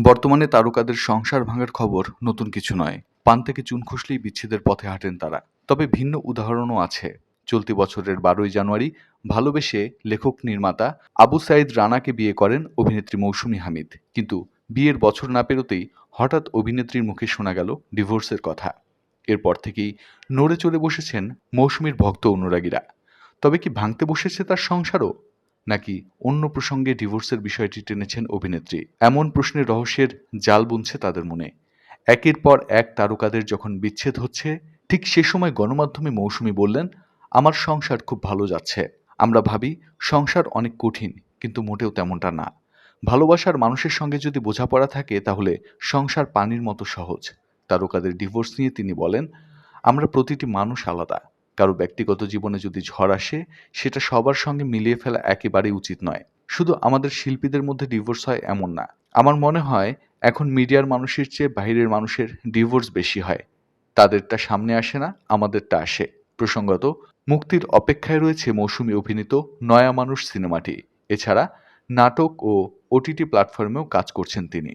বর্তমানে তারকাদের সংসার ভাঙার খবর নতুন কিছু নয়। পান থেকে চুন খসলেই বিচ্ছেদের পথে হাঁটেন তারা। তবে ভিন্ন উদাহরণও আছে। চলতি বছরের বারোই জানুয়ারি ভালোবেসে লেখক নির্মাতা আবু সাইদ রানাকে বিয়ে করেন অভিনেত্রী মৌসুমী হামিদ। কিন্তু বিয়ের বছর না পেরোতেই হঠাৎ অভিনেত্রীর মুখে শোনা গেল ডিভোর্সের কথা। এরপর থেকেই নড়ে চড়ে বসেছেন মৌসুমীর ভক্ত অনুরাগীরা। তবে কি ভাঙতে বসেছে তার সংসারও? নাকি অন্য প্রসঙ্গে ডিভোর্সের বিষয়টি টেনেছেন অভিনেত্রী। এমন প্রশ্নের রহস্যের জাল বুনছে তাদের মনে। একের পর এক তারকাদের যখন বিচ্ছেদ হচ্ছে, ঠিক সে সময় গণমাধ্যমে মৌসুমী বললেন, আমার সংসার খুব ভালো যাচ্ছে। আমরা ভাবি, সংসার অনেক কঠিন, কিন্তু মোটেও তেমনটা না। ভালোবাসার মানুষের সঙ্গে যদি বোঝাপড়া থাকে, তাহলে সংসার পানির মতো সহজ। তারকাদের ডিভোর্স নিয়ে তিনি বলেন, আমরা প্রতিটি মানুষ আলাদা। কারও ব্যক্তিগত জীবনে যদি ঝড় আসে, সেটা সবার সঙ্গে মিলিয়ে ফেলা একেবারেই উচিত নয়। শুধু আমাদের শিল্পীদের মধ্যে ডিভোর্স হয় এমন না। আমার মনে হয়, এখন মিডিয়ার মানুষের চেয়ে বাইরের মানুষের ডিভোর্স বেশি হয়। তাদেরটা সামনে আসে না, আমাদেরটা আসে। প্রসঙ্গত, মুক্তির অপেক্ষায় রয়েছে মৌসুমী অভিনীত নয়া মানুষ সিনেমাটি। এছাড়া, নাটক ও ওটিটি প্ল্যাটফর্মেও কাজ করছেন তিনি।